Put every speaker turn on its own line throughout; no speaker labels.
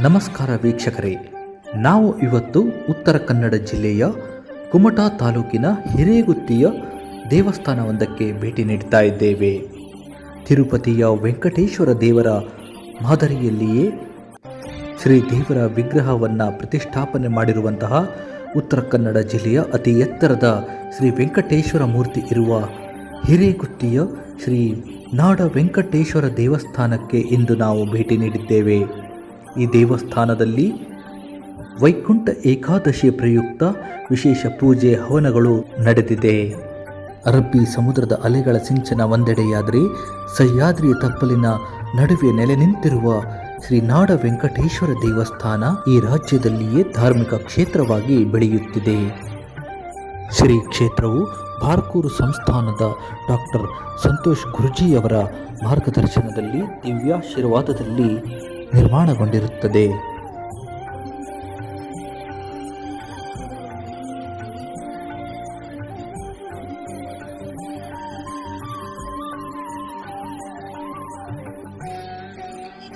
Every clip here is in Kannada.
ನಮಸ್ಕಾರ ವೀಕ್ಷಕರೇ. ನಾವು ಇವತ್ತು ಉತ್ತರ ಕನ್ನಡ ಜಿಲ್ಲೆಯ ಕುಮಟಾ ತಾಲೂಕಿನ ಹಿರೇಗುತ್ತಿಯ ದೇವಸ್ಥಾನವೊಂದಕ್ಕೆ ಭೇಟಿ ನೀಡ್ತಾ ಇದ್ದೇವೆ. ತಿರುಪತಿಯ ವೆಂಕಟೇಶ್ವರ ದೇವರ ಮಾದರಿಯಲ್ಲಿಯೇ ಶ್ರೀ ದೇವರ ವಿಗ್ರಹವನ್ನು ಪ್ರತಿಷ್ಠಾಪನೆ ಮಾಡಿರುವಂತಹ ಉತ್ತರ ಕನ್ನಡ ಜಿಲ್ಲೆಯ ಅತಿ ಎತ್ತರದ ಶ್ರೀ ವೆಂಕಟೇಶ್ವರ ಮೂರ್ತಿ ಇರುವ ಹಿರೇಗುತ್ತಿಯ ಶ್ರೀ ನಾಡ ವೆಂಕಟೇಶ್ವರ ದೇವಸ್ಥಾನಕ್ಕೆ ಇಂದು ನಾವು ಭೇಟಿ ನೀಡಿದ್ದೇವೆ. ಈ ದೇವಸ್ಥಾನದಲ್ಲಿ ವೈಕುಂಠ ಏಕಾದಶಿ ಪ್ರಯುಕ್ತ ವಿಶೇಷ ಪೂಜೆ ಹವನಗಳು ನಡೆದಿದೆ. ಅರಬ್ಬಿ ಸಮುದ್ರದ ಅಲೆಗಳ ಸಿಂಚನ ಒಂದೆಡೆಯಾದರೆ ಸಹ್ಯಾದ್ರಿಯ ತಪ್ಪಲಿನ ನಡುವೆ ನೆಲೆ ನಿಂತಿರುವ ಶ್ರೀ ನಾಡ ವೆಂಕಟೇಶ್ವರ ದೇವಸ್ಥಾನ ಈ ರಾಜ್ಯದಲ್ಲಿಯೇ ಧಾರ್ಮಿಕ ಕ್ಷೇತ್ರವಾಗಿ ಬೆಳೆಯುತ್ತಿದೆ. ಶ್ರೀ ಕ್ಷೇತ್ರವು ಬಾರ್ಕೂರು ಸಂಸ್ಥಾನದ ಡಾಕ್ಟರ್ ಸಂತೋಷ್ ಗುರುಜಿಯವರ ಮಾರ್ಗದರ್ಶನದಲ್ಲಿ ದಿವ್ಯಾಶೀರ್ವಾದದಲ್ಲಿ ನಿರ್ಮಾಣಗೊಂಡಿರುತ್ತದೆ.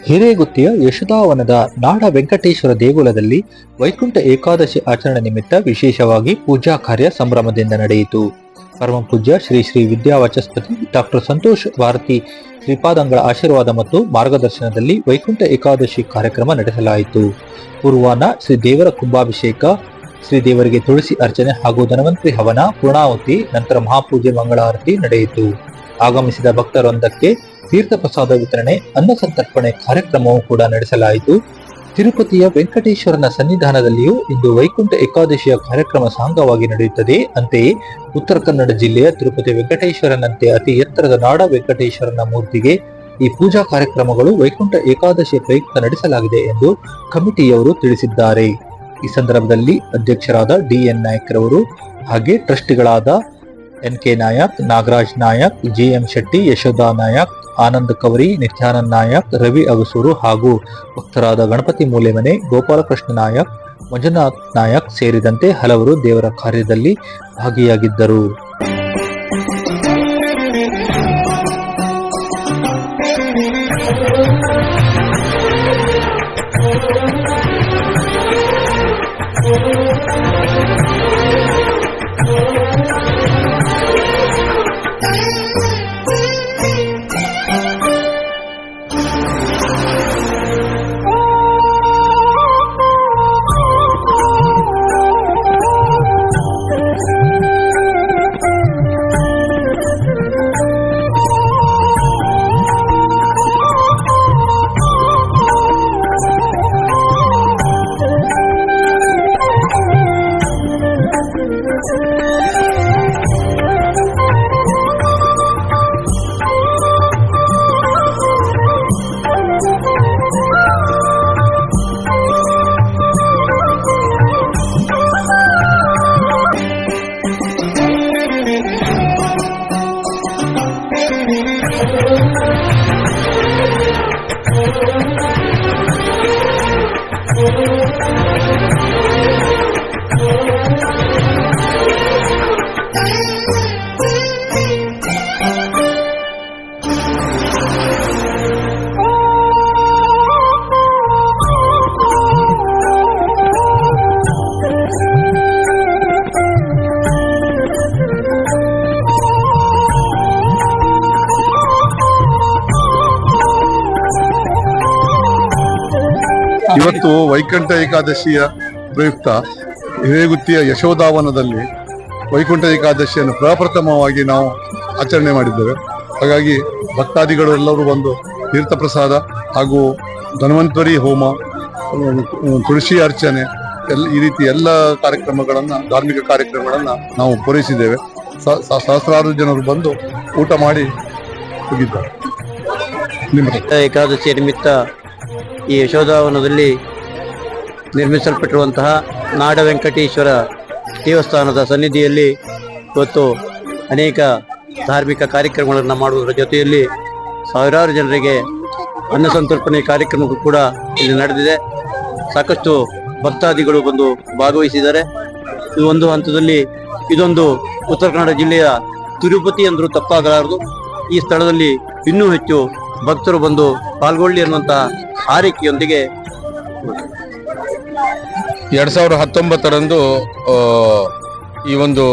ಹಿರೇಗುತ್ತಿಯ ಯಶೋಧಾವನದ ನಾಡ ವೆಂಕಟೇಶ್ವರ ದೇಗುಲದಲ್ಲಿ ವೈಕುಂಠ ಏಕಾದಶಿ ಆಚರಣೆ ನಿಮಿತ್ತ ವಿಶೇಷವಾಗಿ ಪೂಜಾ ಕಾರ್ಯ ಸಂಭ್ರಮದಿಂದ ನಡೆಯಿತು. ಪರಮ ಪೂಜ್ಯ ಶ್ರೀ ಶ್ರೀ ವಿದ್ಯಾವಾಚಸ್ಪತಿ ಡಾಕ್ಟರ್ ಸಂತೋಷ್ ಭಾರತಿ ಶ್ರೀಪಾದಂಗಳ ಆಶೀರ್ವಾದ ಮತ್ತು ಮಾರ್ಗದರ್ಶನದಲ್ಲಿ ವೈಕುಂಠ ಏಕಾದಶಿ ಕಾರ್ಯಕ್ರಮ ನಡೆಸಲಾಯಿತು. ಪೂರ್ವಾನ ಶ್ರೀ ದೇವರ ಕುಂಭಾಭಿಷೇಕ, ಶ್ರೀ ದೇವರಿಗೆ ತುಳಸಿ ಅರ್ಚನೆ ಹಾಗೂ ಧನವಂತ್ರಿ ಹವನ, ಪೂರ್ಣಾಹುತಿ, ನಂತರ ಮಹಾಪೂಜೆ, ಮಂಗಳಾರತಿ ನಡೆಯಿತು. ಆಗಮಿಸಿದ ಭಕ್ತರೊಂದಕ್ಕೆ ತೀರ್ಥ ಪ್ರಸಾದ ವಿತರಣೆ, ಅನ್ನ ಸಂತರ್ಪಣೆ ಕಾರ್ಯಕ್ರಮವೂ ಕೂಡ ನಡೆಸಲಾಯಿತು. ತಿರುಪತಿಯ ವೆಂಕಟೇಶ್ವರನ ಸನ್ನಿಧಾನದಲ್ಲಿಯೂ ಇಂದು ವೈಕುಂಠ ಏಕಾದಶಿಯ ಕಾರ್ಯಕ್ರಮ ಸಾಂಗವಾಗಿ ನಡೆಯುತ್ತದೆ. ಅಂತೆಯೇ ಉತ್ತರ ಕನ್ನಡ ಜಿಲ್ಲೆಯ ತಿರುಪತಿ ವೆಂಕಟೇಶ್ವರನಂತೆ ಅತಿ ಎತ್ತರದ ನಾಡ ವೆಂಕಟೇಶ್ವರನ ಮೂರ್ತಿಗೆ ಈ ಪೂಜಾ ಕಾರ್ಯಕ್ರಮಗಳು ವೈಕುಂಠ ಏಕಾದಶಿಯ ಪ್ರಯುಕ್ತ ನಡೆಸಲಾಗಿದೆ ಎಂದು ಕಮಿಟಿಯವರು ತಿಳಿಸಿದ್ದಾರೆ. ಈ ಸಂದರ್ಭದಲ್ಲಿ ಅಧ್ಯಕ್ಷರಾದ ಡಿಎನ್ ನಾಯಕ್ ಹಾಗೆ ಟ್ರಸ್ಟಿಗಳಾದ N K Nayak, Nagaraj Nayak G M Shetty, Yashoda Nayak Anand Kavari, Nityanand Nayak, Ravi Agasuru ಹಾಗೂ ಭಕ್ತರಾದ ಗಣಪತಿ ಮೂಲೆಮನೆ, ಗೋಪಾಲಕೃಷ್ಣ ನಾಯಕ್, ಮಂಜುನಾಥ್ ನಾಯಕ್ ಸೇರಿದಂತೆ ಹಲವರು ದೇವರ ಕಾರ್ಯದಲ್ಲಿ ಭಾಗಿಯಾಗಿದ್ದರು.
Oh, ಇವತ್ತು ವೈಕುಂಠ ಏಕಾದಶಿಯ ಪ್ರಯುಕ್ತ ಹಿರೇಗುತ್ತಿಯ ಯಶೋಧಾವನದಲ್ಲಿ ವೈಕುಂಠ ಏಕಾದಶಿಯನ್ನು ಪ್ರಪ್ರಥಮವಾಗಿ ನಾವು ಆಚರಣೆ ಮಾಡಿದ್ದೇವೆ. ಹಾಗಾಗಿ ಭಕ್ತಾದಿಗಳು ಎಲ್ಲರೂ ಬಂದು ತೀರ್ಥ ಪ್ರಸಾದ ಹಾಗೂ ಧನ್ವಂತರಿ ಹೋಮ ತುಳಸಿ ಅರ್ಚನೆ, ಎಲ್ಲ ಈ ರೀತಿ ಎಲ್ಲ ಕಾರ್ಯಕ್ರಮಗಳನ್ನು, ಧಾರ್ಮಿಕ ಕಾರ್ಯಕ್ರಮಗಳನ್ನು ನಾವು ಪೂರೈಸಿದ್ದೇವೆ. ಸಹಸ್ರಾರು ಜನರು ಬಂದು ಊಟ ಮಾಡಿ ಹೋಗಿದ್ದಾರೆ.
ಏಕಾದಶಿ ನಿಮಿತ್ತ ಈ ಯಶೋಧಾವನದಲ್ಲಿ ನಿರ್ಮಿಸಲ್ಪಟ್ಟಿರುವಂತಹ ನಾಡ ವೆಂಕಟೇಶ್ವರ ದೇವಸ್ಥಾನದ ಸನ್ನಿಧಿಯಲ್ಲಿ ಇವತ್ತು ಅನೇಕ ಧಾರ್ಮಿಕ ಕಾರ್ಯಕ್ರಮಗಳನ್ನು ಮಾಡುವುದರ ಜೊತೆಯಲ್ಲಿ ಸಾವಿರಾರು ಜನರಿಗೆ ಅನ್ನ ಸಂತರ್ಪಣೆ ಕಾರ್ಯಕ್ರಮಗಳು ಕೂಡ ಇಲ್ಲಿ ನಡೆದಿದೆ. ಸಾಕಷ್ಟು ಭಕ್ತಾದಿಗಳು ಬಂದು ಭಾಗವಹಿಸಿದ್ದಾರೆ. ಇದು ಒಂದು ಹಂತದಲ್ಲಿ ಇದೊಂದು ಉತ್ತರ ಕನ್ನಡ ಜಿಲ್ಲೆಯ ತಿರುಪತಿ ಅಂದರೂ ತಪ್ಪಾಗಲಾರದು. ಈ ಸ್ಥಳದಲ್ಲಿ ಇನ್ನೂ ಹೆಚ್ಚು ಭಕ್ತರು ಬಂದು ಪಾಲ್ಗೊಳ್ಳಿ ಅನ್ನುವಂತಹ ಹಾರೈಕೆಯೊಂದಿಗೆ
ಎರಡ್ ಸಾವಿರದ ಹತ್ತೊಂಬತ್ತರಂದು ಈ ಒಂದು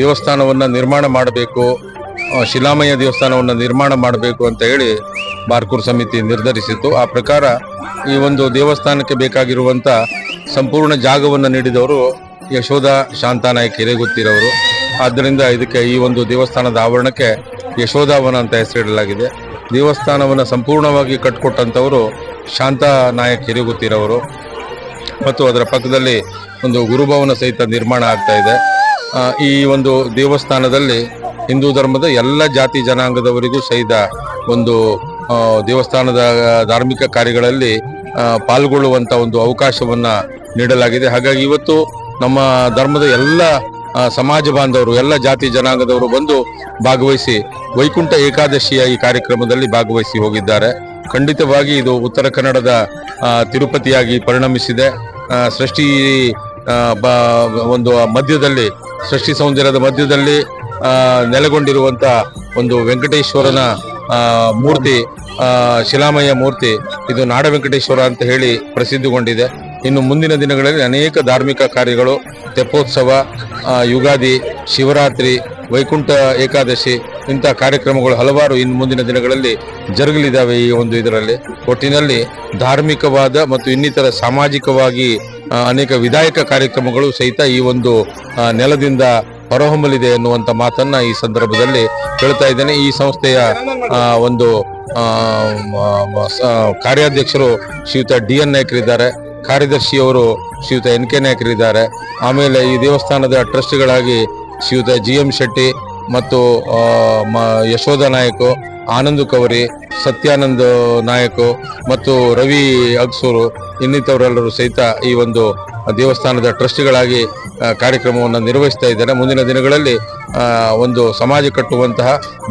ದೇವಸ್ಥಾನವನ್ನು ನಿರ್ಮಾಣ ಮಾಡಬೇಕು ಶಿಲಾಮಯ ದೇವಸ್ಥಾನವನ್ನ ನಿರ್ಮಾಣ ಮಾಡಬೇಕು ಅಂತ ಹೇಳಿ ಬಾರ್ಕೂರ್ ಸಮಿತಿ ನಿರ್ಧರಿಸಿತ್ತು. ಆ ಪ್ರಕಾರ ಈ ಒಂದು ದೇವಸ್ಥಾನಕ್ಕೆ ಬೇಕಾಗಿರುವಂತ ಸಂಪೂರ್ಣ ಜಾಗವನ್ನು ನೀಡಿದವರು ಯಶೋಧ ಶಾಂತಾನಾಯಕ್ ಹಿರೇಗುತ್ತಿರವರು. ಆದ್ದರಿಂದ ಇದಕ್ಕೆ ಈ ಒಂದು ದೇವಸ್ಥಾನದ ಆವರಣಕ್ಕೆ ಯಶೋಧಾವನ ಅಂತ ಹೆಸರಿಡಲಾಗಿದೆ. ದೇವಸ್ಥಾನವನ್ನು ಸಂಪೂರ್ಣವಾಗಿ ಕಟ್ಟಿಕೊಟ್ಟಂಥವರು ಶಾಂತಾ ನಾಯಕ್ ಹಿರಿಗುತ್ತಿರವರು. ಮತ್ತು ಅದರ ಪಕ್ಕದಲ್ಲಿ ಒಂದು ಗುರುಭವನ ಸಹಿತ ನಿರ್ಮಾಣ ಆಗ್ತಾ ಇದೆ. ಈ ಒಂದು ದೇವಸ್ಥಾನದಲ್ಲಿ ಹಿಂದೂ ಧರ್ಮದ ಎಲ್ಲ ಜಾತಿ ಜನಾಂಗದವರಿಗೂ ಸಹಿತ ಒಂದು ದೇವಸ್ಥಾನದ ಧಾರ್ಮಿಕ ಕಾರ್ಯಗಳಲ್ಲಿ ಪಾಲ್ಗೊಳ್ಳುವಂಥ ಒಂದು ಅವಕಾಶವನ್ನು ನೀಡಲಾಗಿದೆ. ಹಾಗಾಗಿ ಇವತ್ತು ನಮ್ಮ ಧರ್ಮದ ಎಲ್ಲ ಸಮಾಜ ಬಾಂಧವರು, ಎಲ್ಲ ಜಾತಿ ಜನಾಂಗದವರು ಬಂದು ಭಾಗವಹಿಸಿ ವೈಕುಂಠ ಏಕಾದಶಿಯ ಈ ಕಾರ್ಯಕ್ರಮದಲ್ಲಿ ಭಾಗವಹಿಸಿ ಹೋಗಿದ್ದಾರೆ. ಖಂಡಿತವಾಗಿ ಇದು ಉತ್ತರ ಕನ್ನಡದ ತಿರುಪತಿಯಾಗಿ ಪರಿಣಮಿಸಿದೆ. ಸೃಷ್ಟಿ ಒಂದು ಮಧ್ಯದಲ್ಲಿ, ಸೃಷ್ಟಿ ಸೌಂದರ್ಯದ ಮಧ್ಯದಲ್ಲಿ ನೆಲೆಗೊಂಡಿರುವಂಥ ಒಂದು ವೆಂಕಟೇಶ್ವರನ ಮೂರ್ತಿ ಶಿಲಾಮಯ ಮೂರ್ತಿ, ಇದು ನಾಡ ವೆಂಕಟೇಶ್ವರ ಅಂತ ಹೇಳಿ ಪ್ರಸಿದ್ಧಿಗೊಂಡಿದೆ. ಇನ್ನು ಮುಂದಿನ ದಿನಗಳಲ್ಲಿ ಅನೇಕ ಧಾರ್ಮಿಕ ಕಾರ್ಯಗಳು ತೆಪ್ಪೋತ್ಸವ ಯುಗಾದಿ, ಶಿವರಾತ್ರಿ, ವೈಕುಂಠ ಏಕಾದಶಿ ಇಂಥ ಕಾರ್ಯಕ್ರಮಗಳು ಹಲವಾರು ಇನ್ನು ಮುಂದಿನ ದಿನಗಳಲ್ಲಿ ಜರುಗಲಿದ್ದಾವೆ ಈ ಒಂದು ಇದರಲ್ಲಿ. ಒಟ್ಟಿನಲ್ಲಿ ಧಾರ್ಮಿಕವಾದ ಮತ್ತು ಇನ್ನಿತರ ಸಾಮಾಜಿಕವಾಗಿ ಅನೇಕ ವಿಧಾಯಕ ಕಾರ್ಯಕ್ರಮಗಳು ಸಹಿತ ಈ ಒಂದು ನೆಲದಿಂದ ಹೊರಹೊಮ್ಮಲಿದೆ ಎನ್ನುವಂಥ ಮಾತನ್ನ ಈ ಸಂದರ್ಭದಲ್ಲಿ ಹೇಳ್ತಾ ಇದ್ದೇನೆ. ಈ ಸಂಸ್ಥೆಯ ಒಂದು ಕಾರ್ಯಾಧ್ಯಕ್ಷರು ಶ್ರೀಯುತ ಡಿ ಎನ್ ನಾಯ್ಕರಿದ್ದಾರೆ. ಕಾರ್ಯದರ್ಶಿಯವರು ಶ್ರೀಯುತ ಎನ್ ಕೆ ನಾಯಕರಿದ್ದಾರೆ ಆಮೇಲೆ ಈ ದೇವಸ್ಥಾನದ ಟ್ರಸ್ಟ್ಗಳಾಗಿ ಶ್ರೀಯುತ ಜಿ ಎಂ ಶೆಟ್ಟಿ ಮತ್ತು ಯಶೋಧ ನಾಯಕ್, ಆನಂದ್ ಕವರಿ, ಸತ್ಯಾನಂದ್ ನಾಯಕ್ ಮತ್ತು ರವಿ ಅಗ್ಸೂರು ಇನ್ನಿತವರೆಲ್ಲರೂ ಸಹಿತ ಈ ಒಂದು ದೇವಸ್ಥಾನದ ಟ್ರಸ್ಟ್ಗಳಾಗಿ ಕಾರ್ಯಕ್ರಮವನ್ನು ನಿರ್ವಹಿಸ್ತಾ ಇದ್ದಾರೆ. ಮುಂದಿನ ದಿನಗಳಲ್ಲಿ ಒಂದು ಸಮಾಜ ಕಟ್ಟುವಂತಹ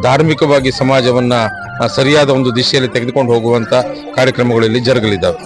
ಧಾರ್ಮಿಕವಾಗಿ ಸಮಾಜವನ್ನು ಸರಿಯಾದ ಒಂದು ದಿಶೆಯಲ್ಲಿ ತೆಗೆದುಕೊಂಡು ಹೋಗುವಂಥ ಕಾರ್ಯಕ್ರಮಗಳು ಇಲ್ಲಿ ಜರುಗಲಿದ್ದಾವೆ.